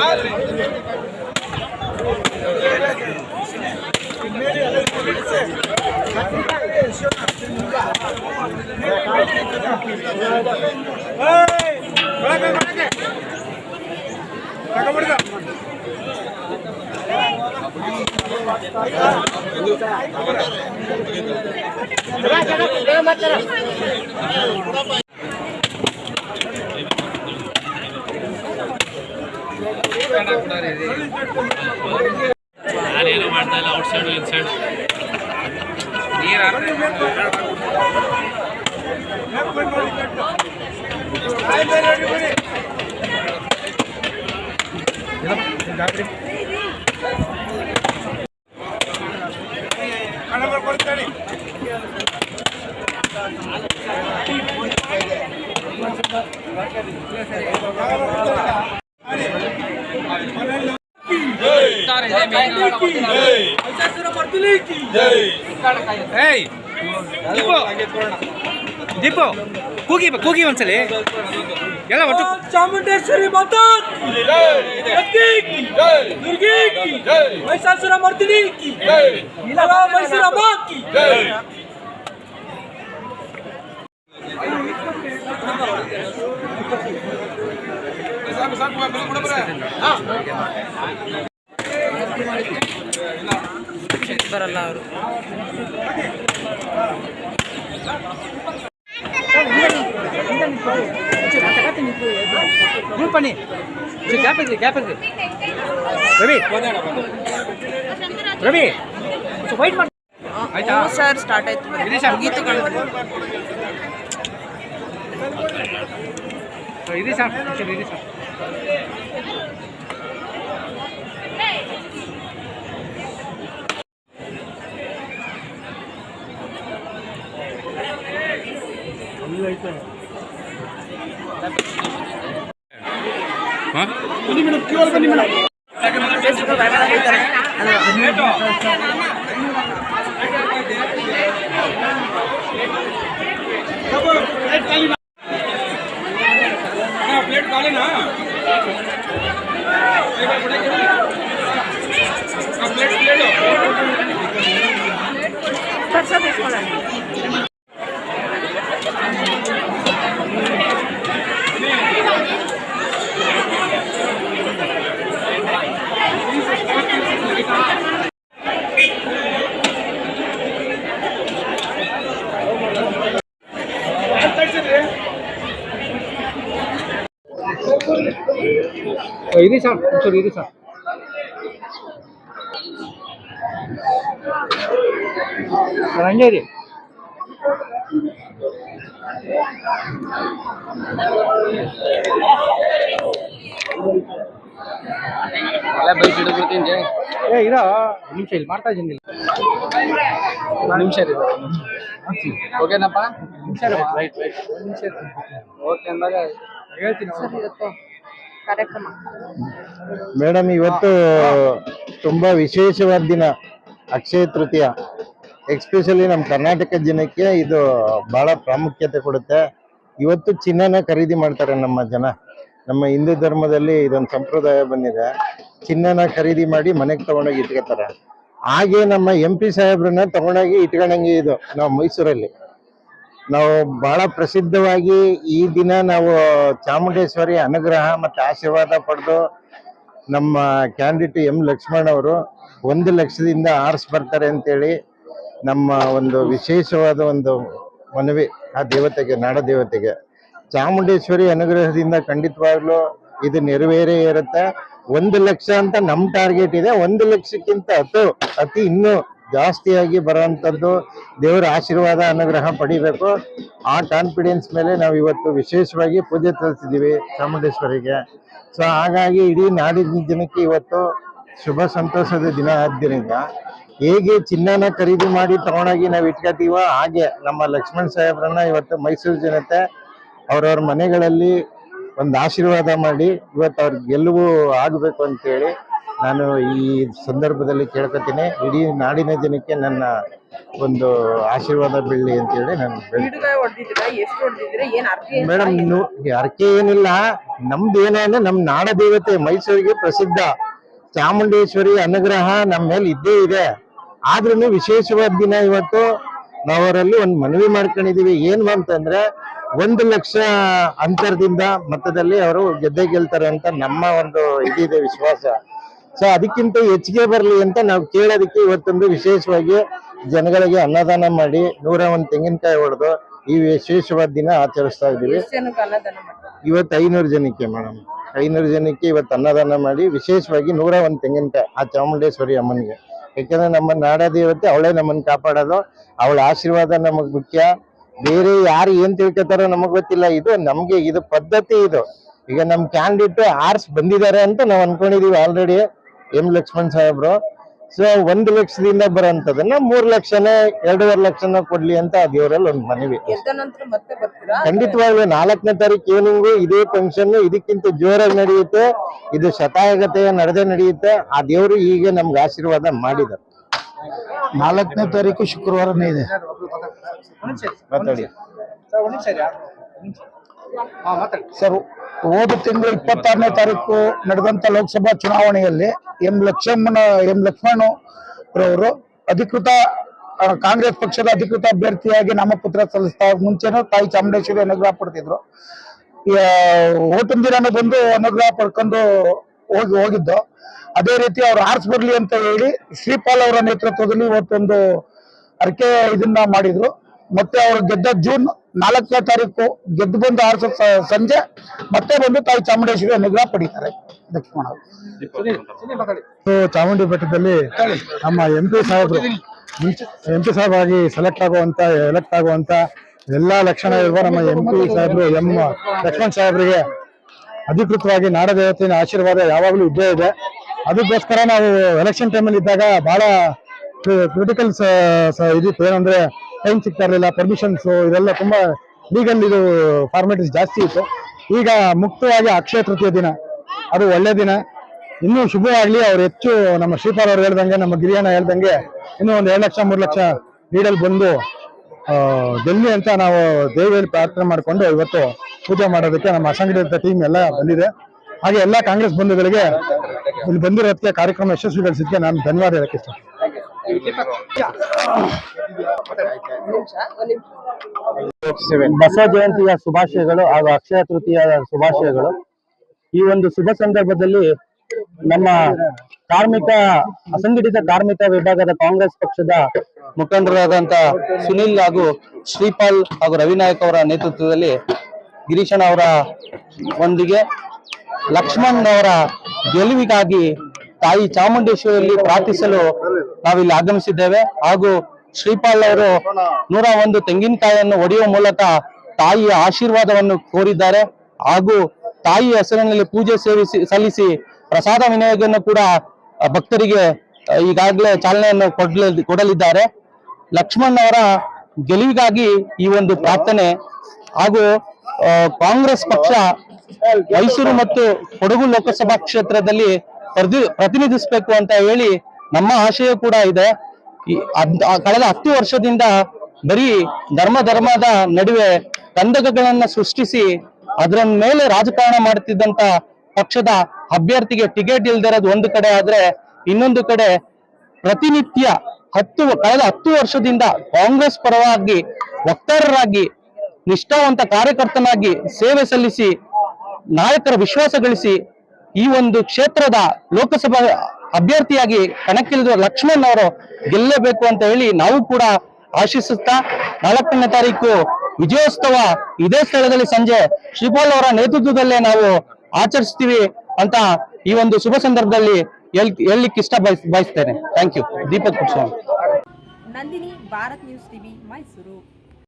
ಅಡಿಬೇಕು ನಾನೇನು ಮಾಡ್ತಾ ಇಲ್ಲ ಔಟ್ ಸೈಡ್ ಇನ್ ಸೈಡ್ ನೀರು ದೀಪು ದೀಪು. ಕೂಗಿ ಕೂಗಿ ಒಂದ್ಸಲಿ. ಎಲ್ಲ ಒಟ್ಟು ಚಾಮುಂಡೇಶ್ವರಿ ಮಾತಾ ಮೈಸಾಸುರ ಮರ್ದಿನಿ ಮೈಸೂರ ಮಾಕಿ ಬರಲ್ಲ ಅವರು ಗ್ರೂಪ್ ಬನ್ನಿ ಗ್ಯಾಪ್ ಇದ್ರಿ ಗ್ಯಾಪ್ ಇದ್ರಿ ರವಿ ರವಿ ವೈಟ್ ಮಾಡಿ ಆಯ್ತಾ ಸರ್ ಸ್ಟಾರ್ಟ್ ಆಯ್ತು ಇದೆ ಸರ್. ಇದೆ ಸರ್ ಸರ್ ಇದೆ ಸರ್ ಹಾಂ ಪ್ರಸಾದ ಇದೆ ಸರ್ ಸರ್ ಇದೆ ಸರ್ ಹಂಗೆ ಇರಿ ಏ ಇರೋ ನಿಮಿಷ ಇಲ್ಲಿ ಮಾಡ್ತಾ ಇದ್ದೀನಿ ನಿಮಿಷ ಓಕೆನಪ್ಪ ನಿಮಿಷ ರೈಟ್ ರೈಟ್ ನಿಮಿಷ ಓಕೆ ಅಂದಾಗ ಹೇಳ್ತೀನಿ ಕಾರ್ಯಕ್ರಮ. ಮೇಡಮ್ ಇವತ್ತು ತುಂಬಾ ವಿಶೇಷವಾದ ದಿನ. ಅಕ್ಷಯ ತೃತೀಯ. ಎಕ್ಸ್ಪೆಷಲಿ ನಮ್ಮ ಕರ್ನಾಟಕ ಜನಕ್ಕೆ ಇದು ಬಹಳ ಪ್ರಾಮುಖ್ಯತೆ ಕೊಡುತ್ತೆ. ಇವತ್ತು ಚಿನ್ನನ ಖರೀದಿ ಮಾಡ್ತಾರೆ ನಮ್ಮ ಜನ. ನಮ್ಮ ಹಿಂದೂ ಧರ್ಮದಲ್ಲಿ ಇದೊಂದು ಸಂಪ್ರದಾಯ ಬಂದಿದೆ. ಚಿನ್ನನ ಖರೀದಿ ಮಾಡಿ ಮನೆಗೆ ತಗೊಂಡೋಗಿ ಇಟ್ಕೋತಾರೆ ಹಾಗೆ ನಮ್ಮ ಎಂ ಪಿ ಸಾಹೇಬ್ರನ್ನ ತಗೊಂಡೋಗಿ ಇಟ್ಕೊಂಡಂಗೆ ಇದು, ನಾವು ಮೈಸೂರಲ್ಲಿ. ನಾವು ಬಹಳ ಪ್ರಸಿದ್ಧವಾಗಿ ಈ ದಿನ ನಾವು ಚಾಮುಂಡೇಶ್ವರಿ ಅನುಗ್ರಹ ಮತ್ತೆ ಆಶೀರ್ವಾದ ಪಡೆದು ನಮ್ಮ ಕ್ಯಾಂಡಿಡೇಟ್ ಎಂ ಲಕ್ಷ್ಮಣ್ ಅವರು ಒಂದು ಲಕ್ಷದಿಂದ ಆರಿಸ್ ಬರ್ತಾರೆ ಅಂತೇಳಿ ನಮ್ಮ ಒಂದು ವಿಶೇಷವಾದ ಒಂದು ಮನವಿ ಆ ದೇವತೆಗೆ, ನಾಡ ದೇವತೆಗೆ. ಚಾಮುಂಡೇಶ್ವರಿ ಅನುಗ್ರಹದಿಂದ ಖಂಡಿತವಾಗ್ಲೂ ಇದು ನೆರವೇರೇ ಇರುತ್ತೆ. ಒಂದು ಲಕ್ಷ ಅಂತ ನಮ್ಮ ಟಾರ್ಗೆಟ್ ಇದೆ. ಒಂದು ಲಕ್ಷಕ್ಕಿಂತ ಅತು ಅತಿ ಇನ್ನೂ ಜಾಸ್ತಿಯಾಗಿ ಬರುವಂಥದ್ದು ದೇವರ ಆಶೀರ್ವಾದ ಅನುಗ್ರಹ ಪಡಿಬೇಕು. ಆ ಕಾನ್ಫಿಡೆನ್ಸ್ ಮೇಲೆ ನಾವು ಇವತ್ತು ವಿಶೇಷವಾಗಿ ಪೂಜೆ ಸಲ್ಲಿಸಿದ್ದೀವಿ ಚಾಮುಂಡೇಶ್ವರಿಗೆ. ಸೊ ಹಾಗಾಗಿ ಇಡೀ ನಾಡಿನ ದಿನಕ್ಕೆ ಇವತ್ತು ಶುಭ ಸಂತೋಷದ ದಿನ ಆದ್ದರಿಂದ ಹೇಗೆ ಚಿನ್ನನ ಖರೀದಿ ಮಾಡಿ ತಗೊಂಡೋಗಿ ನಾವು ಇಟ್ಕೋತೀವೋ ಹಾಗೆ ನಮ್ಮ ಲಕ್ಷ್ಮಣ್ ಸಾಹೇಬ್ರನ್ನ ಇವತ್ತು ಮೈಸೂರು ಜನತೆ ಅವ್ರವ್ರ ಮನೆಗಳಲ್ಲಿ ಒಂದು ಆಶೀರ್ವಾದ ಮಾಡಿ ಇವತ್ತು ಅವ್ರ ಗೆಲುವು ಆಗಬೇಕು ಅಂತೇಳಿ ನಾನು ಈ ಸಂದರ್ಭದಲ್ಲಿ ಕೇಳ್ಕೊತೀನಿ ಇಡೀ ನಾಡಿನ ಜನಕ್ಕೆ ನನ್ನ ಒಂದು ಆಶೀರ್ವಾದ ಬೀಳಲಿ ಅಂತೇಳಿ ನಾನು ಹೊಡೆದಿದ್ದೀರಾ? ಏನ್ ಅರ್ಥ ಏನ್ ಮೇಡಮ್ ಅರ್ಕೆ ಏನಿಲ್ಲ. ನಮ್ದು ಏನೇನು ನಮ್ ನಾಡ ದೇವತೆ ಮೈಸೂರಿಗೆ ಪ್ರಸಿದ್ಧ. ಚಾಮುಂಡೇಶ್ವರಿ ಅನುಗ್ರಹ ನಮ್ಮ ಮೇಲೆ ಇದ್ದೇ ಇದೆ. ಆದ್ರೂ ವಿಶೇಷವಾದ ದಿನ ಇವತ್ತು. ನಾವರಲ್ಲಿ ಒಂದು ಮನವಿ ಮಾಡ್ಕೊಂಡಿದೀವಿ. ಏನು ಅಂತಂದ್ರೆ ಒಂದು ಲಕ್ಷ ಅಂತರದಿಂದ ಮತದಲ್ಲಿ ಅವರು ಗೆದ್ದೆ ಗೆಲ್ತಾರೆ ಅಂತ ನಮ್ಮ ಒಂದು ಇದಿದೆ ವಿಶ್ವಾಸ. ಸೊ ಅದಕ್ಕಿಂತ ಹೆಚ್ಚಿಗೆ ಬರಲಿ ಅಂತ ನಾವು ಕೇಳೋದಕ್ಕೆ ಇವತ್ತೊಂದು ವಿಶೇಷವಾಗಿ ಜನಗಳಿಗೆ ಅನ್ನದಾನ ಮಾಡಿ ನೂರ ಒಂದು ತೆಂಗಿನಕಾಯಿ ಹೊಡೆದು ಈ ವಿಶೇಷವಾದ ದಿನ ಆಚರಿಸ್ತಾ ಇದ್ದೀವಿ. ಇವತ್ತು ಐನೂರು ಜನಕ್ಕೆ ಮೇಡಮ್. ಐನೂರು ಜನಕ್ಕೆ ಇವತ್ತು ಅನ್ನದಾನ ಮಾಡಿ ವಿಶೇಷವಾಗಿ ನೂರ ಒಂದು ತೆಂಗಿನಕಾಯಿ ಆ ಚಾಮುಂಡೇಶ್ವರಿ ಅಮ್ಮನಿಗೆ. ಯಾಕಂದ್ರೆ ನಮ್ಮ ನಾಡ ದೇವತೆ ಅವಳೇ ನಮ್ಮನ್ನು ಕಾಪಾಡೋದು. ಅವಳ ಆಶೀರ್ವಾದ ನಮಗೆ ಮುಖ್ಯ. ಬೇರೆ ಯಾರು ಏನ್ ತಿಳ್ಕೊತಾರೋ ನಮಗ್ ಗೊತ್ತಿಲ್ಲ. ಇದು ನಮ್ಗೆ ಇದು ಪದ್ಧತಿ ಇದು. ಈಗ ನಮ್ ಕ್ಯಾಂಡಿಡೇಟ್ ಆರ್ಸ್ ಬಂದಿದ್ದಾರೆ ಅಂತ ನಾವು ಅನ್ಕೊಂಡಿದೀವಿ ಆಲ್ರೆಡಿ ಎಂ ಲಕ್ಷ್ಮಣ್ ಸಾಹೇಬ್ರು. ಸೊ ಒಂದ್ ಲಕ್ಷದಿಂದ ಬರೋಂಥದನ್ನ ಮೂರ್ ಲಕ್ಷನೇ ಎರಡೂವರೆ ಲಕ್ಷನ ಕೊಡ್ಲಿ ಅಂತ ಆ ದೇವರಲ್ಲಿ ಒಂದು ಮನವಿ. ಖಂಡಿತವಾಗ್ಲೂ ನಾಲ್ಕನೇ ತಾರೀಕು ಏನಿಂಗ್ ಇದೇ ಫಂಕ್ಷನ್ ಇದಕ್ಕಿಂತ ಜೋರಾಗಿ ನಡೆಯುತ್ತೆ. ಇದು ಶತಾಯಗತೆ ನಡೆದೇ ನಡೆಯುತ್ತೆ. ಆ ದೇವರು ಈಗ ನಮ್ಗೆ ಆಶೀರ್ವಾದ ಮಾಡಿದ ನಾಲ್ಕನೇ ತಾರೀಕು ಶುಕ್ರವಾರನೇ ಇದೆ. ಮಾತಾಡಿ. ಸರ್, ಹೋದ ತಿಂಗಳು ಇಪ್ಪತ್ತಾರನೇ ತಾರೀಕು ನಡೆದಂತ ಲೋಕಸಭಾ ಚುನಾವಣೆಯಲ್ಲಿ ಎಂ ಲಕ್ಷ್ಮಣ ಎಂ ಲಕ್ಷ್ಮಣ ರವರು ಅಧಿಕೃತ ಕಾಂಗ್ರೆಸ್ ಪಕ್ಷದ ಅಧಿಕೃತ ಅಭ್ಯರ್ಥಿಯಾಗಿ ನಾಮಪತ್ರ ಸಲ್ಲಿಸ್ತಾ ಮುಂಚೆನೂ ತಾಯಿ ಚಾಮುಂಡೇಶ್ವರಿ ಅನುಗ್ರಹ ಪಡ್ತಿದ್ರು ಓಟಿನ ದಿನ ಬಂದು ಅನುಗ್ರಹ ಪಡ್ಕೊಂಡು ಹೋಗಿ, ಹೋಗಿದ್ದು. ಅದೇ ರೀತಿ ಅವ್ರು ಆರ್ಸ್ ಬರ್ಲಿ ಅಂತ ಹೇಳಿ ಶ್ರೀಪಾಲ್ ಅವರ ನೇತೃತ್ವದಲ್ಲಿ ಇವತ್ತೊಂದು ಅರ್ಕೆ ಇದನ್ನ ಮಾಡಿದ್ರು. ಮತ್ತೆ ಅವರು ಗೆದ್ದ ಜೂನ್ ನಾಲ್ಕನೇ ತಾರೀಕು ಗೆದ್ದು ಬಂದು ಆರು ಸಂಜೆ ಮತ್ತೆ ಬಂದು ತಾಯಿ ಚಾಮುಂಡೇಶ್ವರಿ ನಿಗ್ರಹ ಪಡೀತಾರೆ. ಚಾಮುಂಡಿ ಬೆಟ್ಟದಲ್ಲಿ ನಮ್ಮ ಎಂ ಪಿ ಸಾಹೇಬರು, ಎಂ ಪಿ ಸಾಹೇಬ್ ಆಗಿ ಸೆಲೆಕ್ಟ್ ಆಗುವಂತ ಎಲೆಕ್ಟ್ ಆಗುವಂತ ಎಲ್ಲಾ ಲಕ್ಷಣ ಇರುವ ನಮ್ಮ ಎಂ ಪಿ ಸಾಹೇಬ್ರು, ಎಂ ಲಕ್ಷ್ಮಣ್ ಸಾಹೇಬ್ರಿಗೆ ಅಧಿಕೃತವಾಗಿ ನಾಡದೇವತೆಯ ಆಶೀರ್ವಾದ ಯಾವಾಗಲೂ ಇದ್ದೇ ಇದೆ. ಅದಕ್ಕೋಸ್ಕರ ನಾವು ಎಲೆಕ್ಷನ್ ಟೈಮಲ್ಲಿ ಇದ್ದಾಗ ಬಹಳ ಕ್ರಿಟಿಕಲ್ ಇದಿತ್ತು ಏನಂದ್ರೆ ಟೈಮ್ ಸಿಗ್ತಾ ಇರಲಿಲ್ಲ ಪರ್ಮಿಷನ್ಸ್ ಇದೆಲ್ಲ ತುಂಬಾ ಲೀಗಲ್ ಇದು ಫಾರ್ಮಾಲಿಟೀಸ್ ಜಾಸ್ತಿ ಇತ್ತು. ಈಗ ಮುಕ್ತವಾಗಿ ಅಕ್ಷಯ ತೃತೀಯ ದಿನ, ಅದು ಒಳ್ಳೆ ದಿನ. ಇನ್ನೂ ಶುಭವಾಗ್ಲಿ ಅವ್ರು ಹೆಚ್ಚು ನಮ್ಮ ಶ್ರೀಪಾಲ್ ಅವ್ರು ಹೇಳ್ದಂಗೆ, ನಮ್ಮ ಗಿರಿಯಣ್ಣ ಹೇಳ್ದಂಗೆ, ಇನ್ನೂ ಒಂದು ಎರಡು ಲಕ್ಷ, ಮೂರು ಲಕ್ಷ ಲೀಡಲ್ಲಿ ಬಂದು ಗೆಲ್ಲಿ ಅಂತ ನಾವು ದೇವಿಯಲ್ಲಿ ಪ್ರಾರ್ಥನೆ ಮಾಡಿಕೊಂಡು ಇವತ್ತು ಪೂಜೆ ಮಾಡೋದಕ್ಕೆ ನಮ್ಮ ಅಸಂಘಟಿತ ಟೀಮ್ ಎಲ್ಲ ಬಂದಿದೆ. ಹಾಗೆ ಎಲ್ಲ ಕಾಂಗ್ರೆಸ್ ಬಂಧುಗಳಿಗೆ ಇಲ್ಲಿ ಬಂದಿರೋದಕ್ಕೆ ಕಾರ್ಯಕ್ರಮ ಯಶಸ್ವಿಗೊಳಿಸಿದ್ದಕ್ಕೆ ನಾನು ಧನ್ಯವಾದ ಹೇಳಕ್ಕೆ ಇಷ್ಟ ಬಸವ ಜಯಂತಿಯ ಶುಭಾಶಯಗಳು ಹಾಗೂ ಅಕ್ಷಯ ತೃತೀಯ ಶುಭಾಶಯಗಳು. ಈ ಒಂದು ಶುಭ ಸಂದರ್ಭದಲ್ಲಿ ನಮ್ಮ ಕಾರ್ಮಿಕ, ಅಸಂಘಟಿತ ಕಾರ್ಮಿಕ ವಿಭಾಗದ ಕಾಂಗ್ರೆಸ್ ಪಕ್ಷದ ಮುಖಂಡರಾದಂತ ಸುನಿಲ್ ಹಾಗೂ ಶ್ರೀಪಾಲ್ ಹಾಗೂ ರವಿನಾಯಕ್ ಅವರ ನೇತೃತ್ವದಲ್ಲಿ ಗಿರೀಶನ್ ಅವರ ಒಂದಿಗೆ, ಲಕ್ಷ್ಮಣ್ ಅವರ ಗೆಲುವಿಗಾಗಿ ತಾಯಿ ಚಾಮುಂಡೇಶ್ವರಿಯಲ್ಲಿ ಪ್ರಾರ್ಥಿಸಲು ನಾವಿಲ್ಲಿ ಆಗಮಿಸಿದ್ದೇವೆ ಹಾಗೂ ಶ್ರೀಪಾಲ್ ಅವರು ನೂರ ಒಂದು ತೆಂಗಿನಕಾಯಿಯನ್ನು ಒಡೆಯುವ ಮೂಲಕ ತಾಯಿಯ ಆಶೀರ್ವಾದವನ್ನು ಕೋರಿದ್ದಾರೆ. ಹಾಗೂ ತಾಯಿ ಹೆಸರಿನಲ್ಲಿ ಪೂಜೆ ಸೇವಿಸಿ ಸಲ್ಲಿಸಿ ಪ್ರಸಾದ ವಿನಿಯೋಗವನ್ನು ಕೂಡ ಭಕ್ತರಿಗೆ ಈಗಾಗಲೇ ಚಾಲನೆಯನ್ನು ಕೊಡಲಿ ಕೊಡಲಿದ್ದಾರೆ. ಲಕ್ಷ್ಮಣ್ ಅವರ ಗೆಲುವಿಗಾಗಿ ಈ ಒಂದು ಪ್ರಾರ್ಥನೆ ಹಾಗೂ ಕಾಂಗ್ರೆಸ್ ಪಕ್ಷ ಮೈಸೂರು ಮತ್ತು ಕೊಡಗು ಲೋಕಸಭಾ ಕ್ಷೇತ್ರದಲ್ಲಿ ಪ್ರತಿ ಪ್ರತಿನಿಧಿಸಬೇಕು ಅಂತ ಹೇಳಿ ನಮ್ಮ ಆಶಯ ಕೂಡ ಇದೆ. ಕಳೆದ ಹತ್ತು ವರ್ಷದಿಂದ ಬರೀ ಧರ್ಮ ಧರ್ಮದ ನಡುವೆ ಕಂದಕಗಳನ್ನ ಸೃಷ್ಟಿಸಿ ಅದರ ಮೇಲೆ ರಾಜಕಾರಣ ಮಾಡುತ್ತಿದ್ದಂತ ಪಕ್ಷದ ಅಭ್ಯರ್ಥಿಗೆ ಟಿಕೆಟ್ ಇಲ್ದಿರೋದು ಒಂದು ಕಡೆ ಆದ್ರೆ ಇನ್ನೊಂದು ಕಡೆ ಪ್ರತಿನಿತ್ಯ ಹತ್ತು ಕಳೆದ ಹತ್ತು ವರ್ಷದಿಂದ ಕಾಂಗ್ರೆಸ್ ಪರವಾಗಿ ವಕ್ತಾರರಾಗಿ, ನಿಷ್ಠಾವಂತ ಕಾರ್ಯಕರ್ತನಾಗಿ ಸೇವೆ ಸಲ್ಲಿಸಿ, ನಾಯಕರ ವಿಶ್ವಾಸ ಗಳಿಸಿ ಈ ಒಂದು ಕ್ಷೇತ್ರದ ಲೋಕಸಭಾ ಅಭ್ಯರ್ಥಿಯಾಗಿ ಕಣಕ್ಕಿಳಿದ ಲಕ್ಷ್ಮಣ್ ಅವರು ಗೆಲ್ಲಬೇಕು ಅಂತ ಹೇಳಿ ನಾವು ಕೂಡ ಆಶಿಸುತ್ತಾ ನಾಲ್ಕನೇ ತಾರೀಕು ವಿಜಯೋತ್ಸವ ಇದೇ ಸ್ಥಳದಲ್ಲಿ ಸಂಜೆ ಶ್ರೀಪಾಲ್ ಅವರ ನೇತೃತ್ವದಲ್ಲೇ ನಾವು ಆಚರಿಸ್ತೀವಿ ಅಂತ ಈ ಒಂದು ಶುಭ ಸಂದರ್ಭದಲ್ಲಿ ಹೇಳಲಿಕ್ಕೆ ಇಷ್ಟ ಬಯಸ್, ಬಯಸ್ತೇನೆ. Thank you Deepak Kutswami Nandini, Bharat news TV, Mysuru.